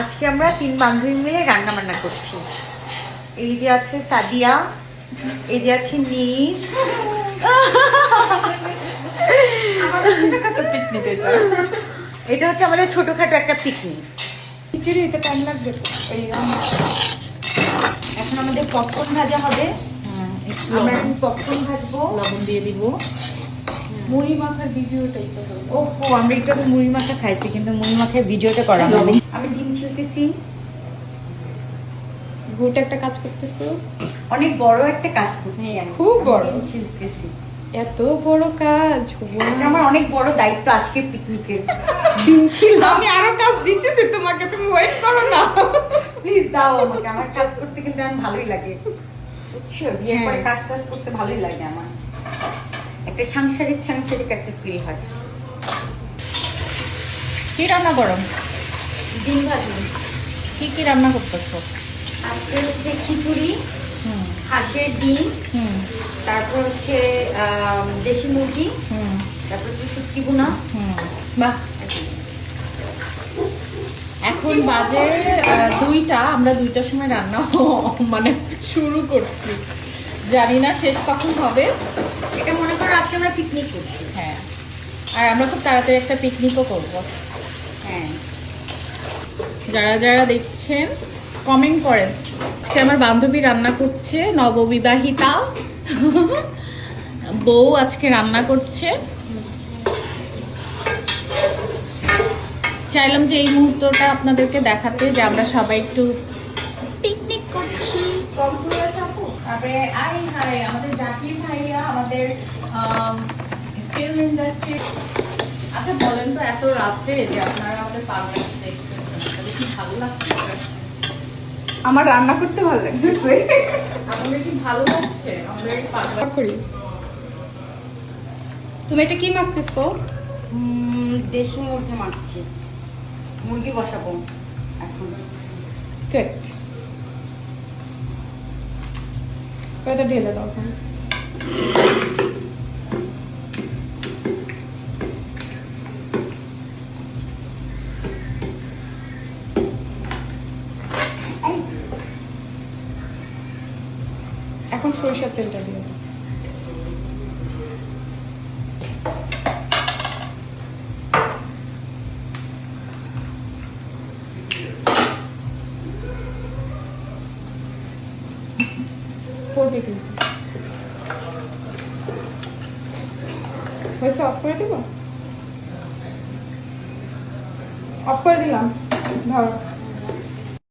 আজকে আমরা তিন বান্ধবী মিলে রান্না বান্না করছি। এই যে আছে সাদিয়া এই যে আছে নীর এটা হচ্ছে আমাদের ছোটখাটো একটা পিকনিক খিচুড়ি এটা টাইম লাগবে এই এখন আমাদের পপকর্ন ভাজা হবে। হ্যাঁ আমরা এখন পপকর্ন ভাজবো। লবণ দিয়ে দিব। মুড়ি মাখার ভিডিওটাই তো হবে। ও ও আমরা একটু মুড়ি মাখা খাইছি কিন্তু মুড়ি মাখার ভিডিওটা করা হবে আমি ডিম ছিলতেছি। গোটা একটা কাজ করতেছো? অনেক বড় একটা কাজ করছি খুব বড়। ছিলতেছি। এত বড় কাজ আমার অনেক বড় দায়িত্ব আজকে পিকনিকের ডিম ছিল। আমি আরও কাজ দিতেছি তোমাকে তুমি ওয়েট করো না। প্লিজ দাও আমাকে আমার কাজ করতে কিন্তু আমার ভালোই লাগে। বুঝছ? বিয়ের পরে হ্যাঁ। কাজ টাজ করতে ভালোই লাগে আমার। একটা সাংসারিক সাংসারিক একটা ফিল হয়। কি রান্না করো ডিম ভাজি। কি কি রান্না করতেছো? আজকে হচ্ছে খিচুড়ি হাঁসের ডিম হুম। তারপর হচ্ছে দেশি মুরগি হুম। তারপর হচ্ছে শুটকি বোনা বাহ। এখন বাজে দুইটা আমরা দুইটার সময় রান্না মানে শুরু করছি। জানি না শেষ কখন হবে। এটা মনে করো আজকে আমরা পিকনিক করছি। হ্যাঁ। আর আমরা খুব তাড়াতাড়ি একটা পিকনিকও করব। হ্যাঁ। যারা যারা দেখছেন কমেন্ট করেন। আজকে আমার বান্ধবী রান্না করছে নববিবাহিতা। বউ আজকে রান্না করছে। চাইলাম যে এই মুহূর্তটা আপনাদেরকে দেখাতে যে আমরা সবাই একটু পিকনিক করছি। তারপরে আই হাই আমাদের জাকির ভাইয়া আমাদের ফিল্ম ইন্ডাস্ট্রি আচ্ছা বলেন তো এত রাত্রে যে আপনারা আমাদের পাগলা দেখছেন কি ভালো লাগছে? আমার রান্না করতে ভালো লাগতেছে। আমাদের কি ভালো লাগছে? আমাদের পাগলা করি। তুমি এটা কি মাখতেছো? উম, দেশি মুরগি মাখছি। মুরগি বসাবো এখন। ঠিক কয়টা ঢেলে দাও এখন। এখন সরিষার তেলটা দিয়ে দাও পড়বে কিন্তু হয়েছে অফ করে দেবো? অফ করে দিলাম ধরো।